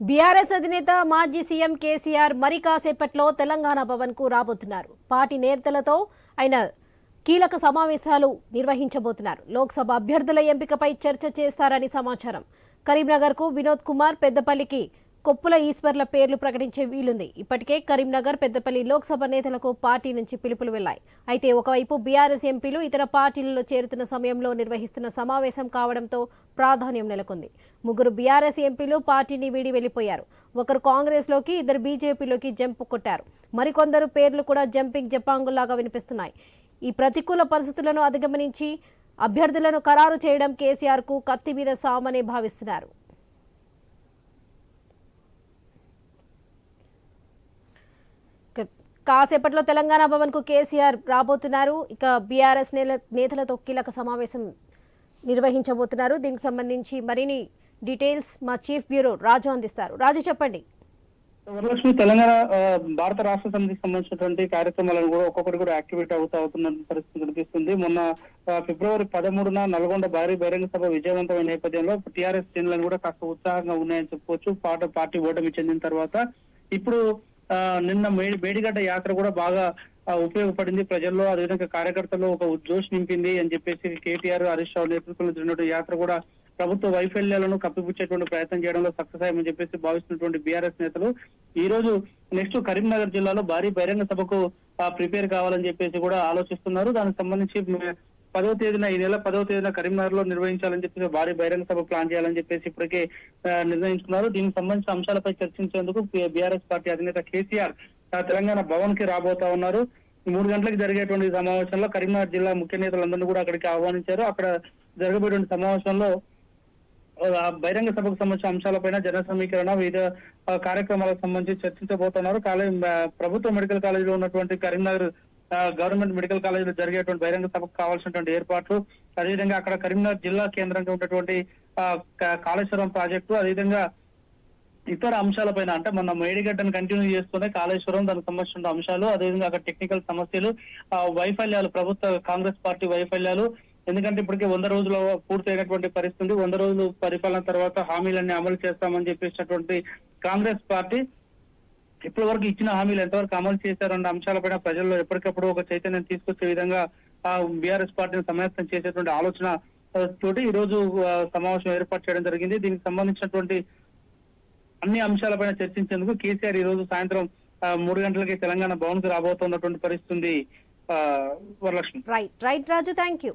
BRS అధినేత మాజీ CM KCR మరి కాసేపట్లో తెలంగాణ భవన్కు రాబోతున్నారు. పార్టీ నేతలతో ఆయన కీలక సమావేశాలు నిర్వహించబోతున్నారు. లోక్సభ అభ్యర్థుల ఎంపికపై చర్చ చేస్తారని సమాచారం. కరీంనగర్కు వినోద్ కుమార్ పెద్దపల్లికి కొప్పుల ఈశ్వర్ల పేర్లు ప్రకటించే వీలుంది. ఇప్పటికే కరీంనగర్ పెద్దపల్లి లోక్సభ నేతలకు పార్టీ నుంచి పిలుపులు వెళ్ళాయి అయితే ఒకవైపు బీఆర్ఎస్ ఎంపీలు ఇతర పార్టీలలో చేరుతున్న సమయంలో నిర్వహిస్తున్న సమావేశం కావడంతో ప్రాధాన్యం నెలకొంది. ముగ్గురు బీఆర్ఎస్ ఎంపీలు పార్టీని వీడి వెళ్ళిపోయారు ఒకరు కాంగ్రెస్లోకి ఇద్దరు బీజేపీలోకి జంప్ కొట్టారు. మరికొందరు పేర్లు కూడా జంపింగ్ జపాంగుల్లాగా వినిపిస్తున్నాయి. ఈ ప్రతికూల పరిస్థితులను అధిగమనించి అభ్యర్థులను ఖరారు చేయడం కేసీఆర్కు కత్తి మీద సామనే భావిస్తున్నారు. కాసేపట్లో తెలంగాణ భవన్కు కేసీఆర్ రాబోతున్నారు. ఇక బీఆర్ఎస్ నేతలతో కీలక సమావేశం నిర్వహించబోతున్నారు. దీనికి సంబంధించి మరిన్ని డీటెయిల్స్ మా చీఫ్ బ్యూరో రాజు అందిస్తారు. రాజు చెప్పండి. వరలక్ష్మి తెలంగాణ ఆ, భారత రాష్ట్ర సమితికి సంబంధించినటువంటి కార్యక్రమాలను కూడా ఒక్కొక్కటి కూడా యాక్టివేట్ అవుతా అవుతున్న పరిస్థితి కనిపిస్తుంది. మొన్న ఫిబ్రవరి పదమూడున నల్గొండ భారీ బహిరంగ సభ విజయవంతమైన నేపథ్యంలో టీఆర్ఎస్ శ్రేణులను కూడా కాస్త ఉత్సాహంగా ఉన్నాయని చెప్పుకోవచ్చు. పార్టీ ఓటమి చెందిన తర్వాత ఇప్పుడు నిన్న మేడిగడ్డ యాత్ర కూడా బాగా ఉపయోగపడింది ప్రజల్లో. అదేవిధంగా కార్యకర్తల్లో ఒక జోష్ నింపింది అని చెప్పేసి కేటీఆర్ హరీష్ రావు నేతృత్వంలో జరిగినటువంటి యాత్ర కూడా ప్రభుత్వ వైఫల్యాలను కప్పిపుచ్చేటువంటి ప్రయత్నం చేయడంలో సక్సెస్ అయ్యమని చెప్పేసి భావిస్తున్నటువంటి బీఆర్ఎస్ నేతలు. ఈ రోజు నెక్స్ట్ కరీంనగర్ జిల్లాలో భారీ బహిరంగ సభకు ప్రిపేర్ కావాలని చెప్పేసి కూడా ఆలోచిస్తున్నారు. దానికి సంబంధించి పదవ తేదీన ఈ నెల పదవ తేదీన కరీంనగర్లో నిర్వహించాలని చెప్పేసి భారీ బహిరంగ సభ ప్లాన్ చేయాలని చెప్పేసి ఇప్పటికే నిర్ణయించుకున్నారు. దీనికి సంబంధించిన అంశాలపై చర్చించేందుకు బీఆర్ఎస్ పార్టీ అధినేత కేసీఆర్ తెలంగాణ భవన్కి రాబోతా ఉన్నారు. ఈ మూడు గంటలకు జరిగేటువంటి సమావేశంలో కరీంనగర్ జిల్లా ముఖ్య నేతలందరినీ కూడా అక్కడికి ఆహ్వానించారు. అక్కడ జరగబోయేటువంటి సమావేశంలో బహిరంగ సభకు సంబంధించిన అంశాలపైన జన సమీకరణ వివిధ కార్యక్రమాలకు సంబంధించి చర్చించబోతున్నారు. కాలేజ్ ప్రభుత్వ మెడికల్ కాలేజీలో ఉన్నటువంటి కరీంనగర్ గవర్నమెంట్ మెడికల్ కాలేజీలో జరిగేటువంటి బహిరంగ సభకు కావాల్సినటువంటి ఏర్పాట్లు అదేవిధంగా అక్కడ కరీంనగర్ జిల్లా కేంద్రంగా ఉన్నటువంటి కాళేశ్వరం ప్రాజెక్టు అదేవిధంగా ఇతర అంశాలపైన అంటే మన మేడిగడ్డను కంటిన్యూ చేస్తూనే కాళేశ్వరం దానికి సంబంధించిన అంశాలు అదేవిధంగా అక్కడ టెక్నికల్ సమస్యలు ఆ, వైఫల్యాలు ప్రభుత్వ కాంగ్రెస్ పార్టీ వైఫల్యాలు ఎందుకంటే ఇప్పటికే వంద రోజులు పూర్తయినటువంటి పరిస్థితి వంద రోజులు పరిపాలన తర్వాత హామీలన్నీ అమలు చేస్తామని చెప్పేసినటువంటి కాంగ్రెస్ పార్టీ ఇప్పటి వరకు ఇచ్చిన హామీలు ఎంతవరకు అమలు చేశారన్న అంశాలపైన ప్రజల్లో ఎప్పటికప్పుడు ఒక చైతన్యం తీసుకొచ్చే విధంగా ఆ బీఆర్ఎస్ పార్టీని సమాయత్తం చేసేటువంటి ఆలోచన తోటి ఈ రోజు సమావేశం ఏర్పాటు చేయడం జరిగింది. దీనికి సంబంధించినటువంటి అన్ని అంశాలపైన చర్చించేందుకు కేసీఆర్ ఈ రోజు సాయంత్రం మూడు గంటలకి తెలంగాణ భవన్కు రాబోతున్నటువంటి పరిస్థితి Varalakshmi. Right right Raju thank you